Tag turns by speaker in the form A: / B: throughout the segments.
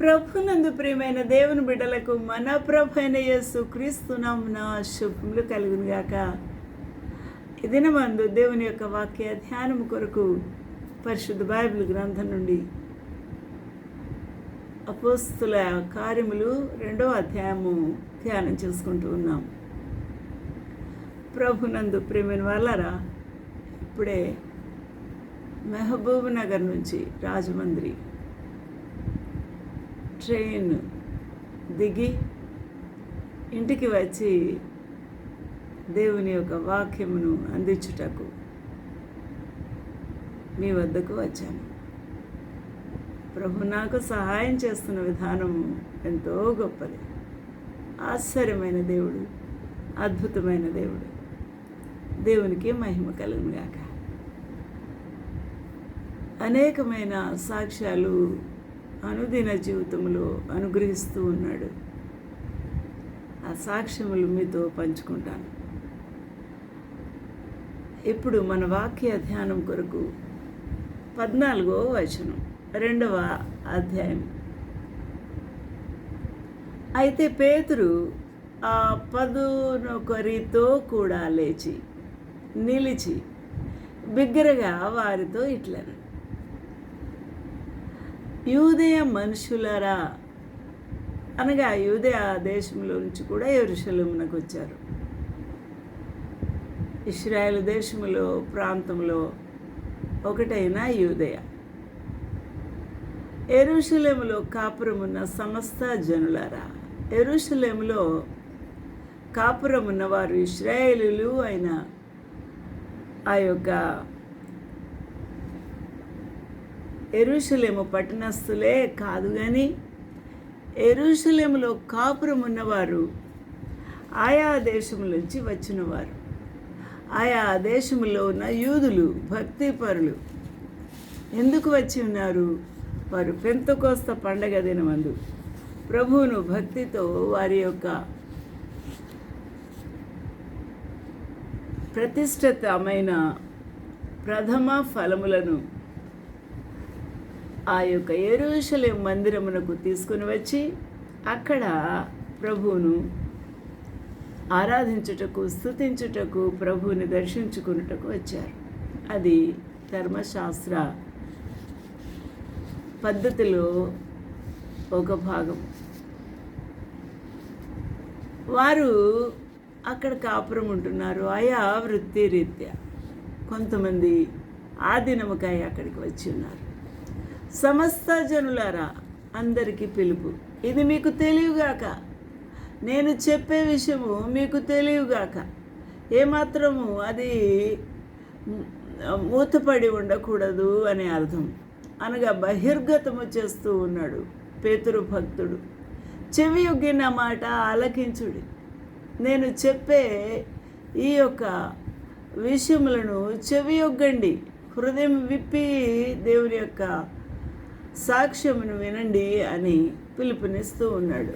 A: ప్రభునందు ప్రియమైన దేవుని బిడ్డలకు మన ప్రభు అయిన యేసు క్రీస్తునామున శుభములు కలుగునుగాక. దినమందు దేవుని యొక్క వాక్య ధ్యానము కొరకు పరిశుద్ధ బైబిల్ గ్రంథం నుండి అపోస్తుల కార్యములు రెండవ అధ్యాయము ధ్యానం చేసుకుంటూ ఉన్నాం. ప్రభునందు ప్రేమైన వాళ్ళరా ఇప్పుడే మెహబూబ్ నగర్ నుంచి రాజమండ్రి ట్రైన్ దిగి ఇంటికి వచ్చి దేవుని యొక్క వాక్యమును అందించుటకు మీ వద్దకు వచ్చాను. ప్రభు నాకు సహాయం చేస్తున్న విధానము ఎంతో గొప్పది. ఆశ్చర్యమైన దేవుడు అద్భుతమైన దేవుడు. దేవునికి మహిమ కలుగునుగాక. అనేకమైన సాక్ష్యాలు అనుదిన జీవితంలో అనుగ్రహిస్తూ ఉన్నాడు. ఆ సాక్ష్యములు మీతో పంచుకుంటాను. ఇప్పుడు మన వాక్య ధ్యానం కొరకు పద్నాలుగో వచనం రెండవ అధ్యాయం. అయితే పేతురు ఆ పదునొకరితో కూడా లేచి నిలిచి బిగ్గరగా వారితో ఇట్లను. యూదయ మనుషులరా? అనగా యూదయ దేశంలో నుంచి కూడా ఎరుషలేమునకు వచ్చారు. ఇస్రాయేల్ దేశములో ప్రాంతంలో ఒకటైన యూదయ. ఎరుషలేములో కాపురమున్న సమస్త జనులారా? ఎరుషలేములో కాపురమున్న వారు ఇస్రాయేలులు అయిన ఆ యొక్క ఎరుషలేము పట్టణస్థులే కాదు కానీ ఎరుషలేములో కాపురం ఉన్నవారు ఆయా దేశం నుంచి వచ్చినవారు. ఆయా దేశంలో ఉన్న యూదులు భక్తిపరులు ఎందుకు వచ్చి ఉన్నారు? వారు పెంతకోస్త పండగ దినమందు ప్రభువును భక్తితో వారి యొక్క ప్రతిష్టతమైన ప్రథమ ఫలములను ఆ యొక్క ఎరుషలేం మందిరమునకు తీసుకుని వచ్చి అక్కడ ప్రభువును ఆరాధించుటకు స్థుతించుటకు ప్రభువుని దర్శించుకున్నటకు వచ్చారు. అది ధర్మశాస్త్ర పద్ధతిలో ఒక భాగం. వారు అక్కడ కాపురం ఉంటున్నారు. ఆయా వృత్తి రీత్యా కొంతమంది ఆ దినముకాయ అక్కడికి వచ్చి ఉన్నారు. సమస్త జనులారా అందరికీ పిలుపు. ఇది మీకు తెలియగాక నేను చెప్పే విషయము మీకు తెలియగాక ఏమాత్రము అది మూతపడి ఉండకూడదు అనే అర్థం. అనగా బహిర్గతము చేస్తూ ఉన్నాడు పేతురు భక్తుడు. చెవియొగ్గిన మాట ఆలకించుడి. నేను చెప్పే ఈ యొక్క విషయములను చెవియొగ్గండి హృదయం విప్పి దేవుని యొక్క సాక్ష్యమును వినండి అని పిలుపునిస్తూ ఉన్నాడు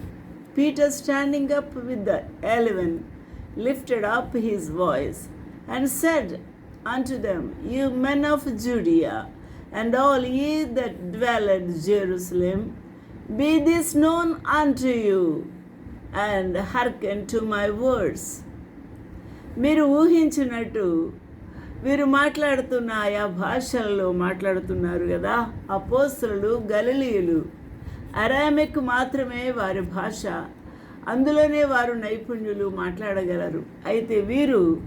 A: Peter standing up with the eleven lifted up his voice and said unto them, You men of Judea, and all ye that dwell at Jerusalem, be this known unto you, and hearken to my words. మీరు ఊహించినట్టు వీరు మాట్లాడుతున్న ఆయా భాషల్లో మాట్లాడుతున్నారు కదా. అపోస్తులు గలలీయులు. Aramaic మాత్రమే వారి భాష. అందులోనే వారు నైపుణ్యులు మాట్లాడగలరు. అయితే వీరు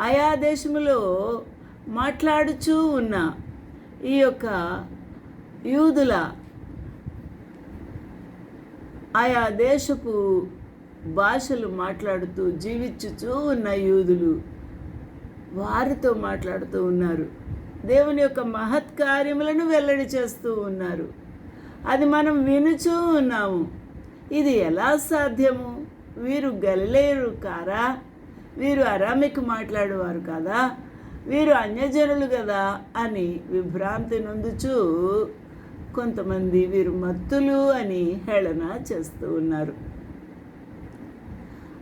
A: ఆయా దేశంలో మాట్లాడుచూ ఉన్న ఈ యొక్క యూదుల ఆయా దేశపు భాషలు మాట్లాడుతూ జీవించుచూ ఉన్న యూదులు. వారితో మాట్లాడుతూ ఉన్నారు. దేవుని యొక్క మహత్కార్యములను వెల్లడి చేస్తూ ఉన్నారు. అది మనం వినుచూ ఉన్నాము. ఇది ఎలా సాధ్యము? వీరు గలిలేరు కారా? వీరు అరామిక్ మాట్లాడేవారు కదా? వీరు అన్యజనులు కదా అని విభ్రాంతి నొందుచూ కొంతమంది వీరు మత్తులు అని హేళన చేస్తూ ఉన్నారు.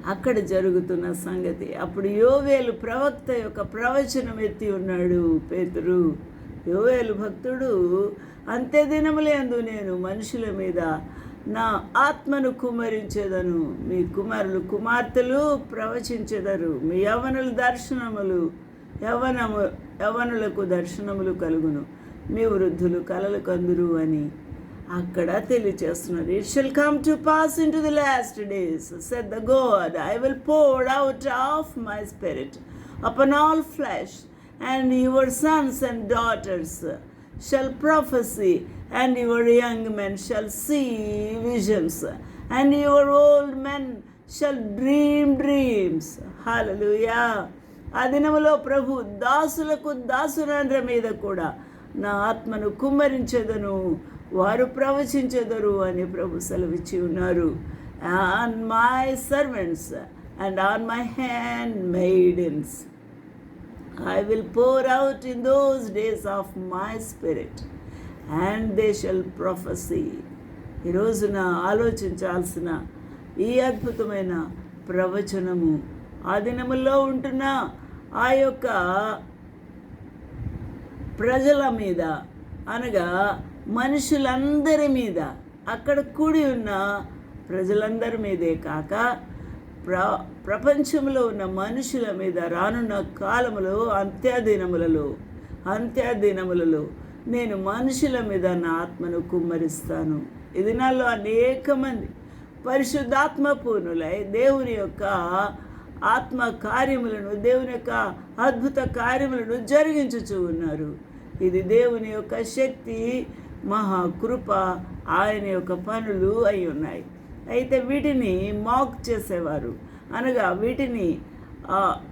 A: అక్కడ జరుగుతున్న సంగతి. అప్పుడు యోవేలు ప్రవక్త యొక్క ప్రవచనం ఎత్తి ఉన్నాడు పేతురు. యోవేలు భక్తుడు అంతే దినములందు నేను మనుషుల మీద నా ఆత్మను కుమ్మరించేదను. మీ కుమారులు కుమార్తెలు ప్రవచించెదరు. మీ యవనుల దర్శనములు యవనము యవనులకు దర్శనములు కలుగును. మీ వృద్ధులు కలలు కందురు అని అక్కడ తెలియచేస్తున్నారు it shall come to pass into the last days saith the God I will poured out of my spirit upon all flesh and your sons and daughters shall prophesy, and your young men shall see visions, and your old men shall dream dreams. Hallelujah. ఆ దినములో ప్రభు దాసులకు దాసురాండ్ర మీద కూడా నా ఆత్మను కుమ్మరించెదను వారు ప్రవచించెదరు అని ప్రభు సెలవిచ్చి ఉన్నారు. On my servants and on my handmaidens I will pour out in those days of my spirit and they shall prophesy ఈ రోజున ఆలోచించాల్సిన ఈ అద్భుతమైన ప్రవచనము ఆ దినముల్లో ఉంటున్న ఆ యొక్క ప్రజల మీద అనగా మనుషులందరి మీద అక్కడ కూడి ఉన్న ప్రజలందరి మీదే కాక ప్ర ప్రపంచంలో ఉన్న మనుషుల మీద రానున్న కాలములో అంత్యాదినములలో అంత్యాదినములలో నేను మనుషుల మీద నా ఆత్మను కుమ్మరిస్తాను. ఈ దినాల్లో అనేక మంది పరిశుద్ధాత్మ పూర్ణులై దేవుని యొక్క ఆత్మ కార్యములను దేవుని యొక్క అద్భుత కార్యములను జరిగించుచూ ఉన్నారు. ఇది దేవుని యొక్క శక్తి మహాకృప ఆయన యొక్క పనులు అయి ఉన్నాయి. అయితే వీటిని మాక్ చేసేవారు. అనగా వీటిని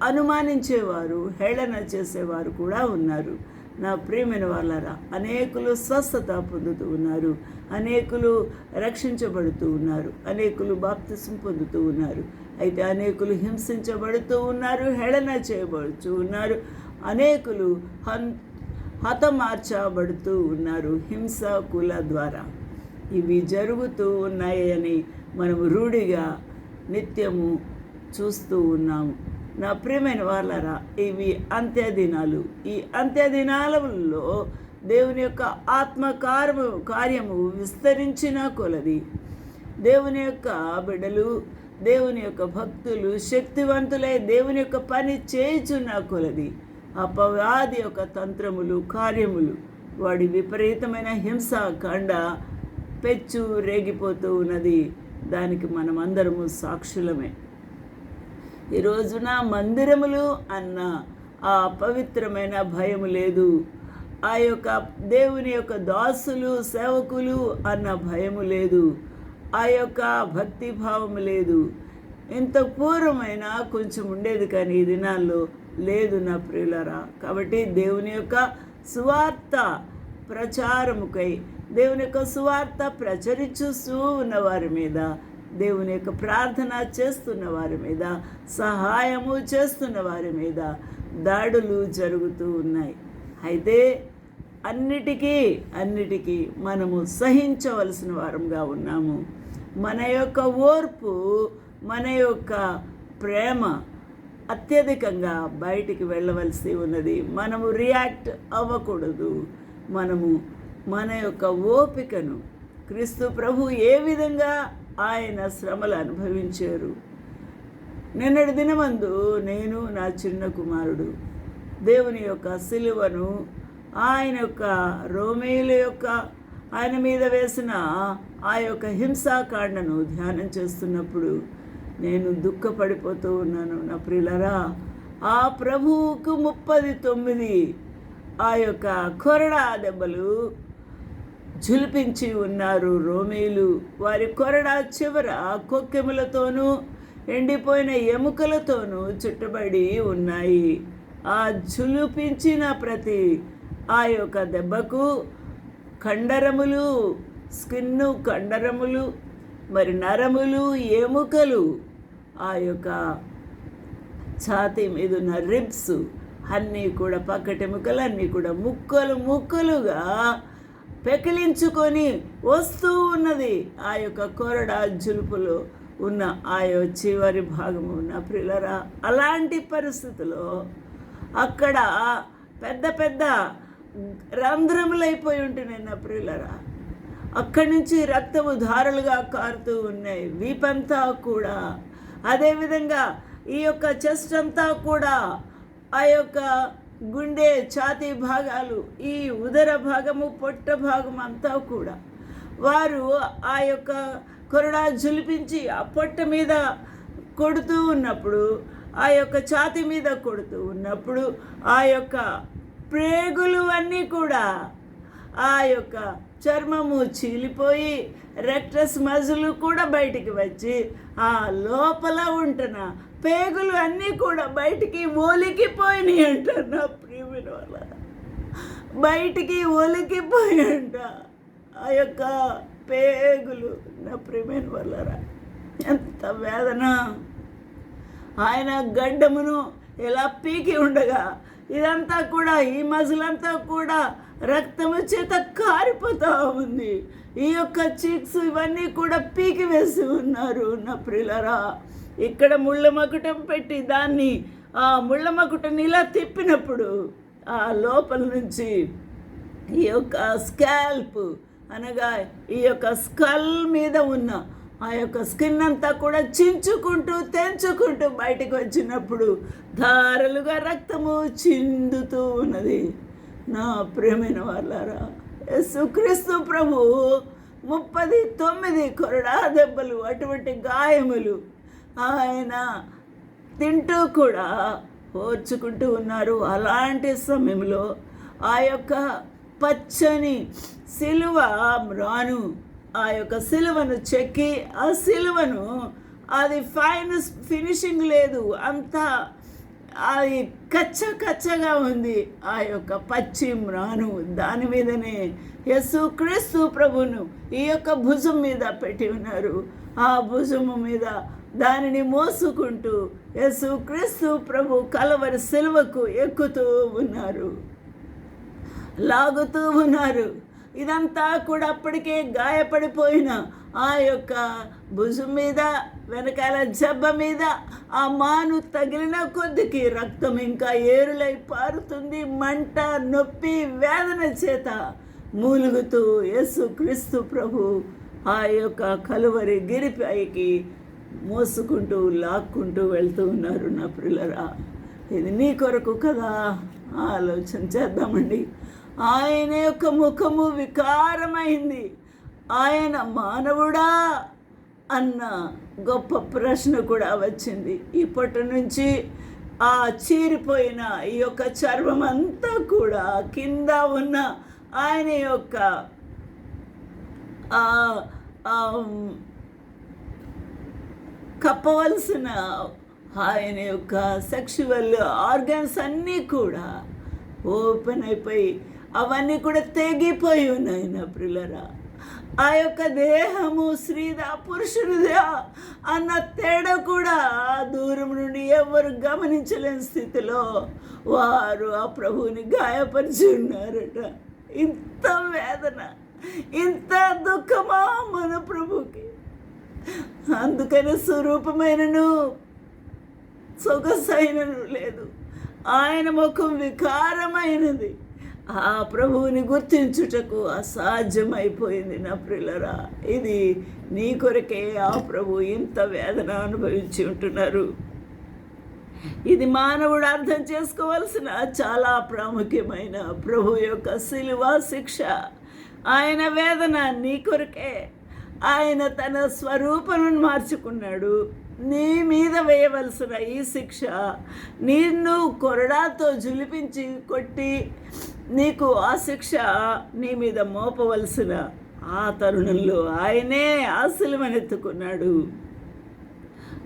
A: అనుమానించేవారు హేళన చేసేవారు కూడా ఉన్నారు. నా ప్రియమైన వాళ్ళరా అనేకులు స్వస్థత పొందుతూ ఉన్నారు. అనేకులు రక్షించబడుతూ ఉన్నారు. అనేకులు బాప్తిసం పొందుతూ ఉన్నారు. అయితే అనేకులు హింసించబడుతూ ఉన్నారు హేళన చేయబడుతూ ఉన్నారు. అనేకులు హన్ హతమార్చబడుతూ ఉన్నారు హింసాకుల ద్వారా. ఇవి జరుగుతూ ఉన్నాయని మనము రూఢిగా నిత్యము చూస్తూ ఉన్నాము నా ప్రియమైన వాళ్ళరా ఇవి అంత్యదినాలు. ఈ అంత్యదినాలలో దేవుని యొక్క ఆత్మకార్యము కార్యము కార్యము విస్తరించిన కొలది. దేవుని యొక్క బిడ్డలు దేవుని యొక్క భక్తులు శక్తివంతులై దేవుని యొక్క పని చేయుచున్న కొలది. అపవాది యొక్క తంత్రములు కార్యములు వాడి విపరీతమైన హింస కండ పెచ్చు రేగిపోతూ ఉన్నది. దానికి మనమందరము సాక్షులమే. ఈ రోజున మందిరములు అన్న ఆ పవిత్రమైన భయం లేదు. ఆ యొక్క దేవుని యొక్క దాసులు సేవకులు అన్న భయము లేదు. ఆ యొక్క భక్తిభావం లేదు. ఇంత పూర్వమైన కొంచెం ఉండేది కానీ ఈ దినాల్లో లేదు నా ప్రియులరా. కాబట్టి దేవుని యొక్క సువార్త ప్రచారముకై దేవుని యొక్క సువార్త ప్రచరించుస్తూ ఉన్న వారి మీద దేవుని యొక్క ప్రార్థన చేస్తున్న వారి మీద సహాయము చేస్తున్న వారి మీద దాడులు జరుగుతూ ఉన్నాయి. అయితే అన్నిటికీ అన్నిటికీ మనము సహించవలసిన వారంగా ఉన్నాము. మన యొక్క ఓర్పు మన యొక్క ప్రేమ అత్యధికంగా బయటికి వెళ్ళవలసి ఉన్నది. మనము రియాక్ట్ అవ్వకూడదు. మనము మన యొక్క ఓపికను క్రీస్తు ప్రభు ఏ విధంగా ఆయన శ్రమలు అనుభవించారు? నిన్నటి దినమందు నేను నా చిన్న కుమారుడు దేవుని యొక్క సిలువను ఆయన యొక్క రోమేయుల యొక్క ఆయన మీద వేసిన ఆ యొక్క హింసాకాండను ధ్యానం చేస్తున్నప్పుడు నేను దుఃఖపడిపోతూ ఉన్నాను. నా ప్రిలరా ఆ ప్రభువుకు ముప్పది తొమ్మిది ఆ యొక్క కొరడా దెబ్బలు జులిపించి ఉన్నారు రోమీలు. వారి కొరడా చివర కొక్కెములతోనూ ఎండిపోయిన ఎముకలతోనూ చుట్టబడి ఉన్నాయి. ఆ జులిపించిన ప్రతి ఆ యొక్క దెబ్బకు కండరములు స్కిన్ను కండరములు మరి నరములు ఎముకలు ఆ యొక్క ఛాతీ మీద ఉన్న రిబ్స్ అన్నీ కూడా పక్కటెముకలు అన్నీ కూడా ముక్కలు ముక్కలుగా పెకిలించుకొని వస్తూ ఉన్నది. ఆ యొక్క కొరడా జులుపులో ఉన్న ఆ యొక్క చివరి భాగము ఉన్న ప్రిలరా అలాంటి పరిస్థితిలో అక్కడ పెద్ద పెద్ద రంధ్రములైపోయి ఉంటున్నాయి నా ప్రిలరా అక్కడి నుంచి రక్తము ధారలుగా కారుతూ ఉన్నాయి. వీపంతా కూడా అదేవిధంగా ఈ యొక్క చెస్ట్ అంతా కూడా ఆ యొక్క గుండె ఛాతీ భాగాలు ఈ ఉదర భాగము పొట్ట భాగం అంతా కూడా. వారు ఆ యొక్క కొరడా జులిపించి ఆ పొట్ట మీద కొడుతూ ఉన్నప్పుడు ఆ యొక్క ఛాతి మీద కొడుతూ ఉన్నప్పుడు ఆ యొక్క ప్రేగులు అన్నీ కూడా ఆ యొక్క చర్మము చీలిపోయి రెట్రస్ మజులు కూడా బయటికి వచ్చి ఆ లోపల ఉంటున్న పేగులు అన్నీ కూడా బయటికి ఒలికిపోయినాయి అంటారు నా ప్రియమైన వాళ్ళ. బయటికి ఒలికిపోయి అంట ఆ యొక్క పేగులు నా ప్రియమైన వాళ్ళరా. ఎంత వేదన. ఆయన గడ్డమును ఇలా పీకి ఉండగా ఇదంతా కూడా ఈ మజిలంతా కూడా రక్తము చేత కారిపోతూ ఉంది. ఈ యొక్క చీక్స్ ఇవన్నీ కూడా పీకి వేసి ఉన్నారు నా ప్రిలరా. ఇక్కడ ముళ్ళ మకుటం పెట్టి దాన్ని ఆ ముళ్ళ మకుటని ఇలా తిప్పినప్పుడు ఆ లోపల నుంచి ఈ యొక్క స్కాల్ప్ అనగా ఈ యొక్క స్కల్ మీద ఉన్న ఆ యొక్క స్కిన్ అంతా కూడా చించుకుంటూ తెంచుకుంటూ బయటకు వచ్చినప్పుడు ధారలుగా రక్తము చిందుతూ ఉన్నది. నా ప్రేమైన వాళ్ళారా యేసుక్రీస్తు ప్రభు ముప్పది తొమ్మిది కొరడా దెబ్బలు అటువంటి గాయములు ఆయన తింటూ కూడా ఓర్చుకుంటూ ఉన్నారు. అలాంటి సమయంలో ఆ యొక్క పచ్చని సిలువ మ్రాను ఆ యొక్క సిలువను చెక్కి ఆ సిలువను అది ఫైన్ ఫినిషింగ్ లేదు. అంతా అది కచ్చ కచ్చగా ఉంది. ఆ యొక్క పచ్చి మ్రాను దాని మీదనే యస్సు క్రీస్తు ప్రభును ఈ యొక్క భుజం మీద పెట్టి ఉన్నారు. ఆ భుజము మీద దానిని మోసుకుంటూ యేసు క్రీస్తు ప్రభు కలవరి సిలువకు ఎక్కుతూ ఉన్నారు. లాగుతూ ఉన్నారు. ఇదంతా కూడా అప్పటికే గాయపడిపోయిన ఆ యొక్క భుజం మీద వెనకాల జబ్బ మీద ఆ మాను తగిలిన కొద్దికి రక్తం ఇంకా ఏరులై పారుతుంది. మంట నొప్పి వేదన చేత మూలుగుతూ యేసు క్రీస్తు ప్రభు ఆ యొక్క కలువరి గిరిపైకి మోసుకుంటూ లాక్కుంటూ వెళ్తూ ఉన్నారు నా పిల్లరా ఇది నీ కొరకు కదా? ఆలోచన చేద్దామండి. ఆయన యొక్క ముఖము వికారమైంది. ఆయన మానవుడా అన్న గొప్ప ప్రశ్న కూడా వచ్చింది. ఇప్పటి నుంచి ఆ చీరిపోయిన ఈ యొక్క చర్మం అంతా కూడా కింద ఉన్న ఆయన యొక్క కప్పవలసిన ఆయన యొక్క సెక్షువల్ ఆర్గన్స్ అన్నీ కూడా ఓపెన్ అయిపోయి అవన్నీ కూడా తెగిపోయి ఉన్నాయి నా ప్రిల్లరా ఆ యొక్క దేహము స్త్రీదా పురుషుడిదా అన్న తేడా కూడా దూరం నుండి ఎవరు గమనించలేని స్థితిలో వారు ఆ ప్రభువుని గాయపరిచి ఉన్నారట. ఇంత వేదన ఇంత దుఃఖమా మన ప్రభుకి. అందుకనే స్వరూపమైనను సొగసైనను లేదు. ఆయన ముఖం వికారమైనది. ఆ ప్రభువుని గుర్తించుటకు అసాధ్యమైపోయింది నా ప్రిల్లరా ఇది నీ కొరకే ఆ ప్రభు ఇంత వేదన అనుభవించి ఉంటున్నారు. ఇది మానవుడు అర్థం చేసుకోవాల్సిన చాలా ప్రాముఖ్యమైన ప్రభు యొక్క శిలువ శిక్ష. ఆయన వేదన నీ కొరకే. ఆయన తన స్వరూపను మార్చుకున్నాడు. నీ మీద వేయవలసిన ఈ శిక్ష నిన్ను కొరడాతో జులిపించి కొట్టి నీకు ఆ శిక్ష నీ మీద మోపవలసిన ఆ తరుణంలో ఆయనే ఆశలమనెత్తుకున్నాడు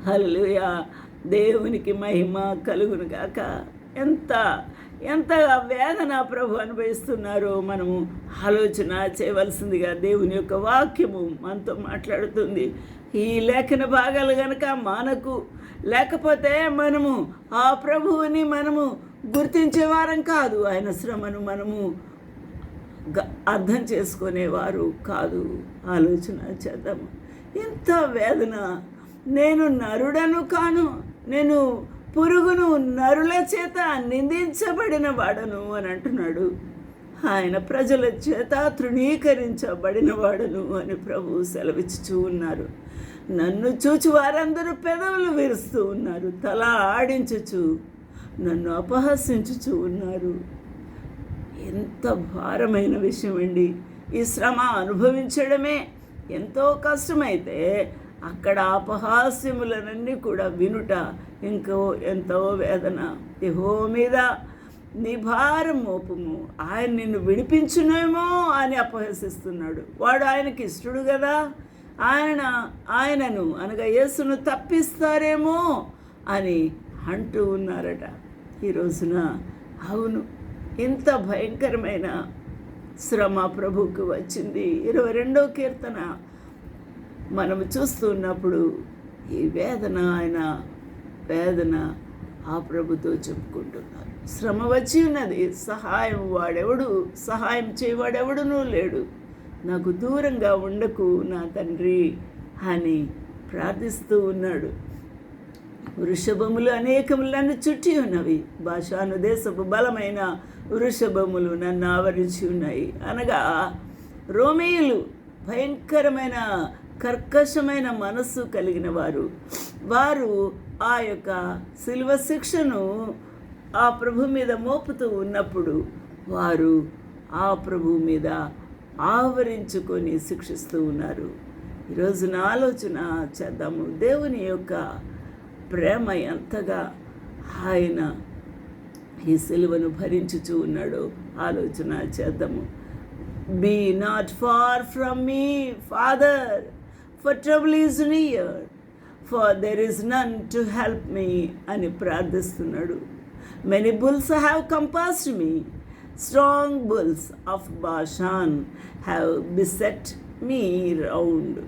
A: హల్లెలూయా. దేవునికి మహిమ కలుగును గాక. ఎంత ఎంత వేదన ప్రభు అనుభవిస్తున్నారో మనము ఆలోచన చేయవలసిందిగా దేవుని యొక్క వాక్యము మనతో మాట్లాడుతుంది. ఈ లేఖన భాగాలు గనక మనకు లేకపోతే మనము ఆ ప్రభువుని మనము గుర్తించేవారం కాదు. ఆయన శ్రమను మనము అర్థం చేసుకునేవారు కాదు. ఆలోచన చేద్దాము ఇంత వేదన. నేను నరుడను కాను. నేను పురుగును నరుల చేత నిందించబడిన వాడను అని అంటున్నాడు. ఆయన ప్రజల చేత తృణీకరించబడిన వాడను అని ప్రభు సెలవిచ్చుచూ ఉన్నారు. నన్ను చూచి వారందరూ పెదవులు విరుస్తూ ఉన్నారు. తల ఆడించుచు నన్ను అపహసించుచూ ఉన్నారు. ఎంత భారమైన విషయం అండి ఈ శ్రమ అనుభవించడమే ఎంతో కష్టమైతే అక్కడ అపహాస్యములనన్నీ కూడా వినుట ఇంకో ఎంతో వేదన. దేహో మీద నీ భారం మోపము. ఆయన నిన్ను విడిపించునేమో అని అపహసిస్తున్నాడు. వాడు ఆయనకి ఇష్టడు కదా ఆయన ఆయనను అనగా యేసును తప్పిస్తారేమో అని అంటూ ఉన్నారట. ఈ రోజున. అవును ఇంత భయంకరమైన శ్రమ ప్రభువుకు వచ్చింది. ఇరవై రెండో కీర్తన మనం చూస్తున్నప్పుడు ఈ వేదన ఆయన వేదన ఆ ప్రభుతో చెప్పుకుంటున్నారు. శ్రమ వచ్చి ఉన్నది. సహాయం వాడెవడు? సహాయం చేయవాడెవడునూ లేడు. నాకు దూరంగా ఉండకు నా తండ్రి అని ప్రార్థిస్తూ ఉన్నాడు. వృషభములు అనేకములు నన్ను చుట్టి ఉన్నవి. భాషానుదేశపు బలమైన వృషభములు నన్ను ఆవరించి ఉన్నాయి. అనగా రోమేయులు భయంకరమైన కర్కశమైన మనస్సు కలిగిన వారు వారు ఆ యొక్క శిల్వ శిక్షను ఆ ప్రభు మీద మోపుతూ ఉన్నప్పుడు వారు ఆ ప్రభు మీద ఆవరించుకొని శిక్షిస్తూ ఉన్నారు. ఈరోజు నా ఆలోచన చేద్దాము. దేవుని యొక్క ప్రేమ ఎంతగా ఆయన ఈ సిలువను భరించుచూ ఉన్నాడో ఆలోచన చేద్దాము. Be not far from me father for trouble is near for there is none to help me అని ప్రార్థిస్తున్నాడు. Many bulls have compassed me strong bulls of Bashan have beset me round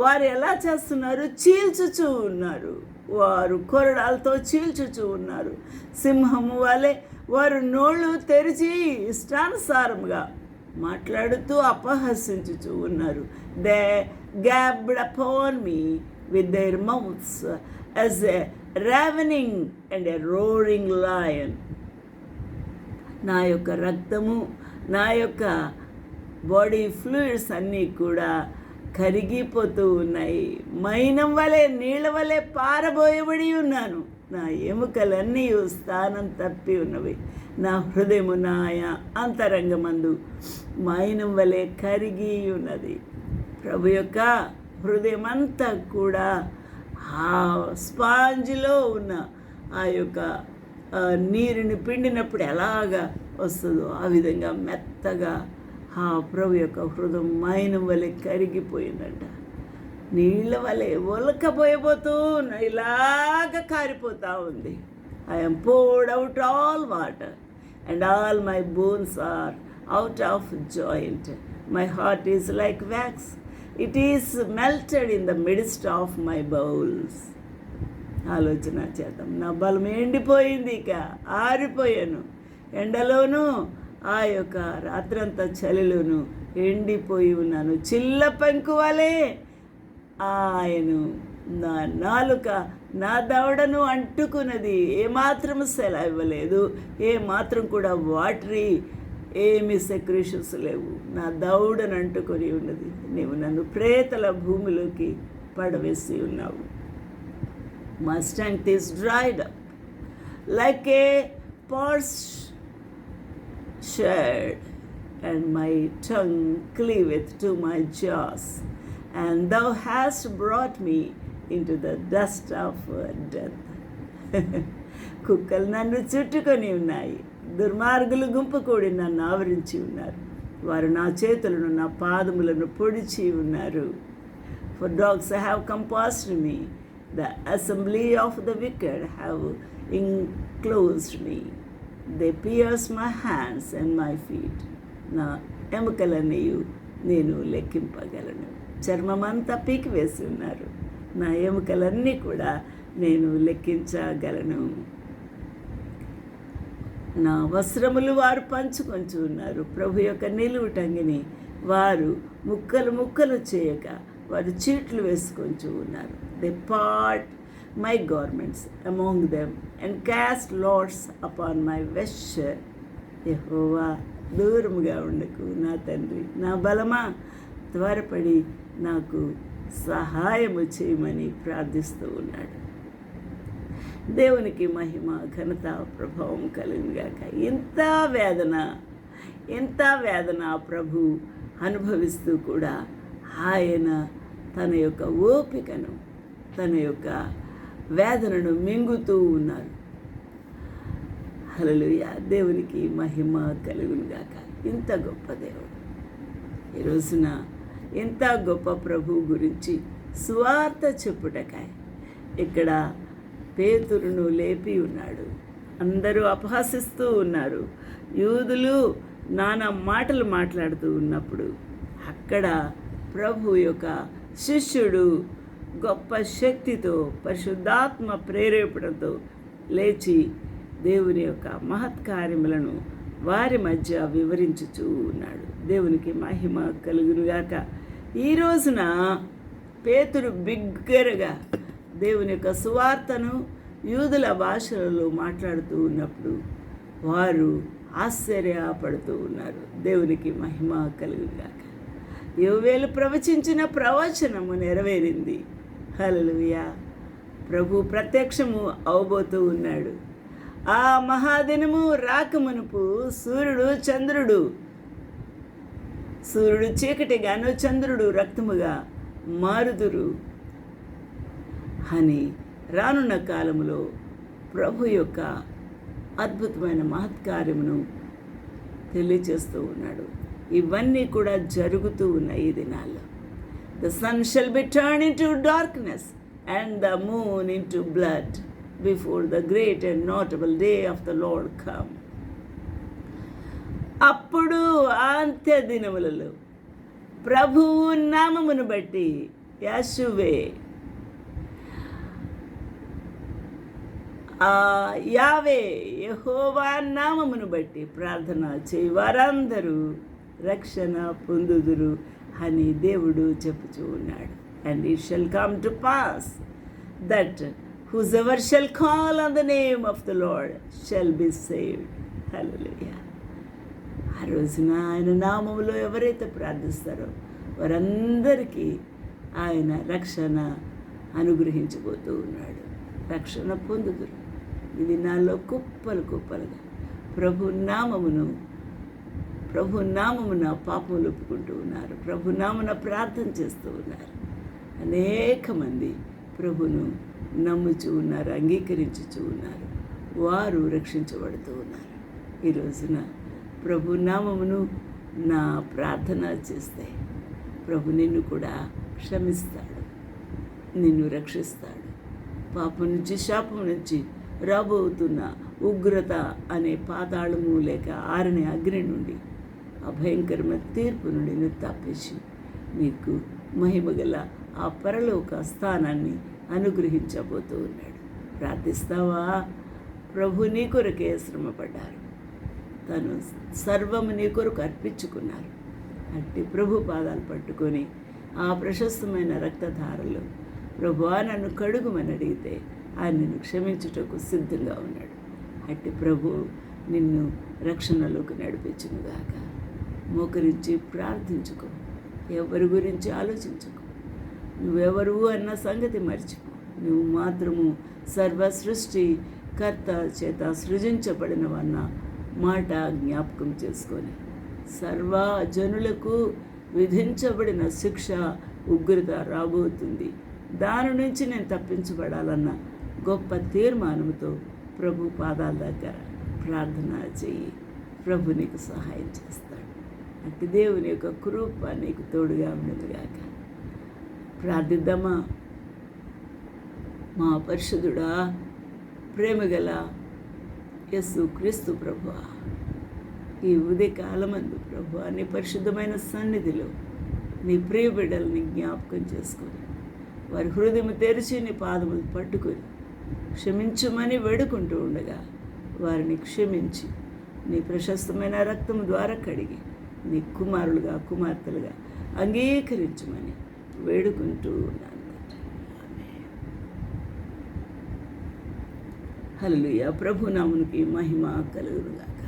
A: వారు ఎలా చేస్తున్నారు? చీల్చుచూ ఉన్నారు. వారు కొరడాలతో చీల్చుచూ ఉన్నారు. సింహము వలె వారు నోళ్ళు తెరిచి ఇష్టానుసారముగా మాట్లాడుతూ అపహసించుచూ ఉన్నారు. They gaped upon me with their mouths as a ravening and a roaring lion నా యొక్క రక్తము నా యొక్క బాడీ ఫ్లూయిడ్స్ అన్నీ కూడా కరిగిపోతూ ఉన్నాయి. మైనం వలె నీళ్ళ వలె పారబోయబడి ఉన్నాను. నా ఎముకలన్నీ స్థానం తప్పి ఉన్నవి. నా హృదయము నా అంతరంగమందు మైనం వలె కరిగి ఉన్నది. ప్రభు యొక్క హృదయం అంతా కూడా ఆ స్పాంజ్లో ఉన్న ఆ యొక్క నీరుని పిండినప్పుడు ఎలాగా వస్తుందో ఆ విధంగా మెత్తగా ఆ ప్రభు యొక్క హృదయం మైన వలె కరిగిపోయిందంట. నీళ్ళ వలె ఒలకపోయిపోతూ ఇలాగ కారిపోతూ ఉంది. I'm poured out all water and all my bones are out of joint my heart is like wax it is melted in the midst of my bowels ఆలోచన చేద్దాం. నా బలం ఎండిపోయింది ఇక. ఆరిపోయాను. ఎండలోనూ ఆ యొక్క రాత్రంతా చలిలోను ఎండిపోయి ఉన్నాను. చిల్ల పెంకు ఆయను ఆయన నా నాలుక నా దవడను అంటుకున్నది. ఏమాత్రం సెల ఇవ్వలేదు ఏ మాత్రం కూడా వాటరీ ఏమి సెక్రేషన్స్ లేవు. నా దౌడను అంటుకొని ఉన్నది. నీవు నన్ను ప్రేతల భూమిలోకి పడవేసి ఉన్నావు. My strength is up like a పార్స్ potsherd, and my tongue cleaveth to my jaws. And thou hast brought me into the dust of death. కుక్కలు నన్ను చుట్టుకొని ఉన్నాయి దుర్మార్గులు గుంపు కూడి నన్ను ఆవరించి ఉన్నారు వారు నా చేతులను నా పాదములను పొడిచి ఉన్నారు For dogs have compassed me, the assembly of the wicked have enclosed me. They pierce my hands and my feet నా ఎముకలన్నీయు నేను లెక్కింపగలను. చర్మమంతా పీకి వేసి ఉన్నారు. నా ఎముకలన్నీ కూడా నేను లెక్కించగలను. నా వస్త్రములు వారు పంచుకొంచు ఉన్నారు. ప్రభు యొక్క నిలువుటంగిని వారు ముక్కలు ముక్కలు చేయక వారు చీట్లు వేసుకొంచు ఉన్నారు. They part my governments among them and cast lots upon my vesture. యహోవా దూరముగా ఉండకు నా తండ్రి. నా బలమా? త్వరపడి నాకు సహాయము చేయమని ప్రార్థిస్తూ ఉన్నాడు. దేవునికి మహిమ ఘనత ప్రభావం కలిగినగాక ఇంత వేదన ఎంత వేదన ప్రభు అనుభవిస్తూ కూడా ఆయన తన యొక్క ఓపికను తన యొక్క వేదనను మింగుతూ ఉన్నారు. హల్లెలూయా. దేవునికి మహిమ కలుగునుగాక ఇంత గొప్ప దేవుడు. ఈ రోజున ఇంత గొప్ప ప్రభు గురించి స్వార్థ చెప్పుటకాయ. ఇక్కడ పేతురును లేపి ఉన్నాడు. అందరూ అపహసిస్తూ ఉన్నారు. యూదులు నానా మాటలు మాట్లాడుతూ ఉన్నప్పుడు అక్కడ ప్రభు యొక్క శిష్యుడు గొప్ప శక్తితో పరిశుద్ధాత్మ ప్రేరేపణతో లేచి దేవుని యొక్క మహత్కార్యములను వారి మధ్య వివరించుచూ ఉన్నాడు. దేవునికి మహిమ కలుగునుగాక. ఈ రోజున పేతురు బిగ్గరగా దేవుని యొక్క సువార్తను యూదుల భాషలలో మాట్లాడుతూ ఉన్నప్పుడు వారు ఆశ్చర్యపడుతూ ఉన్నారు. దేవునికి మహిమ కలుగుగాక యువవేలు ప్రవచించిన ప్రవచనము నెరవేరింది. హలలుయా ప్రభు ప్రత్యక్షము అవబోతూ ఉన్నాడు. ఆ మహాదినము రాకమునుపు సూర్యుడు చంద్రుడు సూర్యుడు చీకటిగాను చంద్రుడు రక్తముగా మారుదురు. అని రానున్న కాలములో ప్రభు యొక్క అద్భుతమైన మహత్కార్యమును తెలియచేస్తూ ఉన్నాడు. ఇవన్నీ కూడా జరుగుతూ ఉన్నాయి ఈ దినాల్లో. The sun shall be turn into darkness and the moon into blood before the great and notable day of the lord come అప్పుడు అంత్య దినములలో ప్రభువు నామమును బట్టి యాశువే ఆ యావే యహోవా నామమును బట్టి ప్రార్థన చేయి వారందరూ రక్షణ పొందుదురు. అని దేవుడు చెప్పుచూ ఉన్నాడు. And it shall come to pass that whosoever shall call on the name of the lord shall be saved hello ఆ రోజున ఆయన నామంలో ఎవరైతే ప్రార్థిస్తారో వారందరికీ ఆయన రక్షణ అనుగ్రహించబోతూ ఉన్నాడు. రక్షణ పొందుదురు. ఇది నాలో కుప్పలు కుప్పలుగా. ప్రభు నామమును ప్రభు నామమున పాపములు ఒప్పుకుంటూ ఉన్నారు. ప్రభు నామున ప్రార్థన చేస్తూ ఉన్నారు. అనేక మంది ప్రభును నమ్ముచూ ఉన్నారు అంగీకరించుచూ ఉన్నారు. వారు రక్షించబడుతూ ఉన్నారు. ఈ రోజున ప్రభు నామమును నా ప్రార్థన చేస్తే ప్రభు నిన్ను కూడా క్షమిస్తాడు నిన్ను రక్షిస్తాడు. పాపం నుంచి శాపం నుంచి రాబోతున్న ఉగ్రత అనే పాతాళము లేక ఆరని అగ్ని నుండి ఆ భయంకరమైన తీర్పు నుండి నువ్వు తప్పించి మీకు మహిమగల ఆ పరలోక స్థానాన్ని అనుగ్రహించబోతూ ఉన్నాడు. ప్రార్థిస్తావా? ప్రభు నీ కొరకే శ్రమపడ్డారు. తను సర్వము నీ కొరకు అర్పించుకున్నారు. అట్టి ప్రభు పాదాలు పట్టుకొని ఆ ప్రశస్తమైన రక్తధారలు ప్రభువా నన్ను కడుగుమని అడిగితే ఆయనను క్షమించుటకు సిద్ధంగా ఉన్నాడు. అట్టి ప్రభు నిన్ను రక్షణలోకి నడిపించునుగాక. మోకరించి ప్రార్థించుకో. ఎవరి గురించి ఆలోచించుకో. నువ్వెవరు అన్న సంగతి మర్చిపో. నువ్వు మాత్రము సర్వ సృష్టి కర్త చేత సృజించబడినవన్న మాట జ్ఞాపకం చేసుకొని సర్వ జనులకు విధించబడిన శిక్ష ఉగ్రత రాబోతుంది. దాని నుంచి నేను తప్పించబడాలన్న గొప్ప తీర్మానంతో ప్రభు పాదాల దగ్గర ప్రార్థన చేయి. ప్రభు నీకు సహాయం చేస్తాడు. అట్టి దేవుని యొక్క కృప నీకు తోడుగా ఉండదుగాక ప్రార్థిద్దామా? మా పరిశుద్ధుడా ప్రేమగల యస్సు క్రీస్తు ప్రభు ఈ ఉదయ కాలమందు ప్రభు నీ పరిశుద్ధమైన సన్నిధిలో నీ ప్రియ బిడ్డల్ని జ్ఞాపకం చేసుకొని వారి హృదయం తెరిచి నీ పాదములు పట్టుకొని క్షమించమని వేడుకుంటూ ఉండగా వారిని క్షమించి నీ ప్రశస్తమైన రక్తం ద్వారా కడిగి నీ కుమారులుగా కుమార్తెలుగా అంగీకరించమని వేడుకుంటూ ఉన్నాను. హల్లెలూయా. ప్రభు నామునికి మహిమ కలుగునుగాక.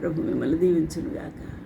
A: ప్రభు మిమ్మల్ని దీవించునుగాక.